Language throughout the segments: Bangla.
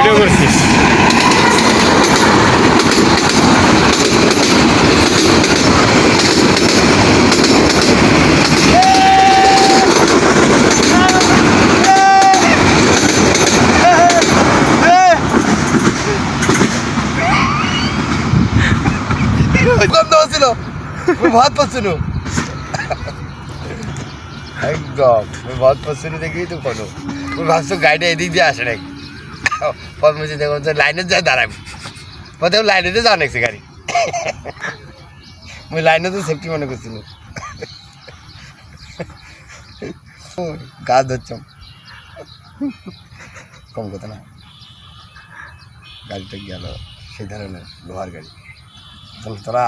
ভিডিও করছি। ভাত পাচ্ছিল একদম ভাত পাচ্ছিল দেখি তো কোনো। ভাবছ গাড়িটা এদিক দিয়ে আসে নাকি পদ্মসী দেখুন লাইনে যায় দাঁড়াবি। পথে লাইনেতে যাওয়া নাকছে গাড়ি? মুই লাইনে তো সেফটি মনে করছিল গাছ ধরছম কম কথা না। গাড়িটা গেল, সেই ধরনের লোহার গাড়ি। তোরা।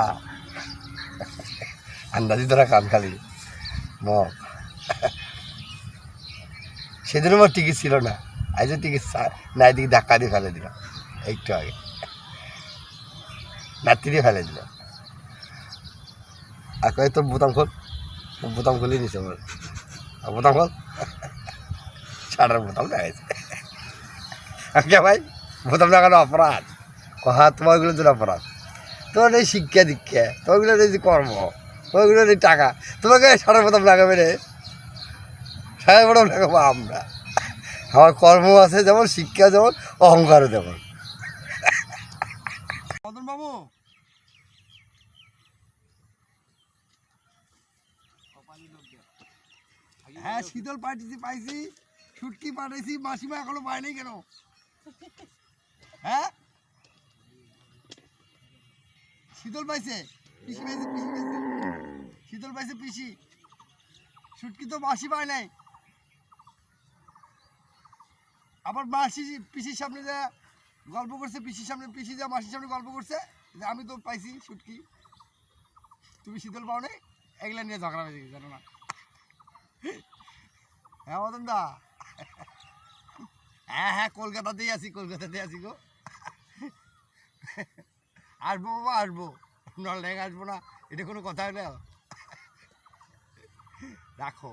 আন্দাজি তোরা কান খালি। মগ। সেদিনও আমার টিকিট ছিল না। আজও টিকিট না এদিকে ধাক্কা দিয়ে ফেলে দিল একটু আগে। নাতি দিয়ে ফেলে দিল আর কয়ে, তোর বোতাম খোল। বোতাম খুলে নিছে আমার। বোতাম খোল। ছাড়ার বোতাম লাগাইছে আগে ভাই, বোতাম লাগানো অপরাধ। কহা, তোমার ওগুলো জন্য অপরাধ। তোর এই শিক্ষা দীক্ষা। তোগুলো এই যে কর্ম। তোগুলো এই টাকা। তোমাকে সারা প্রথম লাগাবে রে। সারা প্রথম লাগাবো আমরা। আমার কর্ম আছে যেমন, শিক্ষা যেমন, অহংকারও যেমন মদন বাবু। হ্যাঁ শীতল পাঠিয়েছি পাইছি, ছুটকি পাঠাইছি, মাসিমা এখনও পায়নি কেন? হ্যাঁ? শীতল পাইছে? পিসি পাইছে পিসি পাইছে। শীতল পাইছে, পিসি। ছুটকি তো মাসি পায় নাই। আবার মাসি পিসির সামনে যা গল্প করছে, পিসির সামনে, পিসি যা মাসির সামনে গল্প করছে, যে আমি তো পাইছি ছুটকি তুমি শীতল পাও নাই এগুলা নিয়ে ঝগড়া গেছে, জানো না। হ্যাঁ মদন দা? হ্যাঁ হ্যাঁ কলকাতাতেই আছি কলকাতাতেই আছি গো। আসব বাবা, আসব। নলডাঙ্গ আসব না, এটা কোনো কথা হলো? রাখো।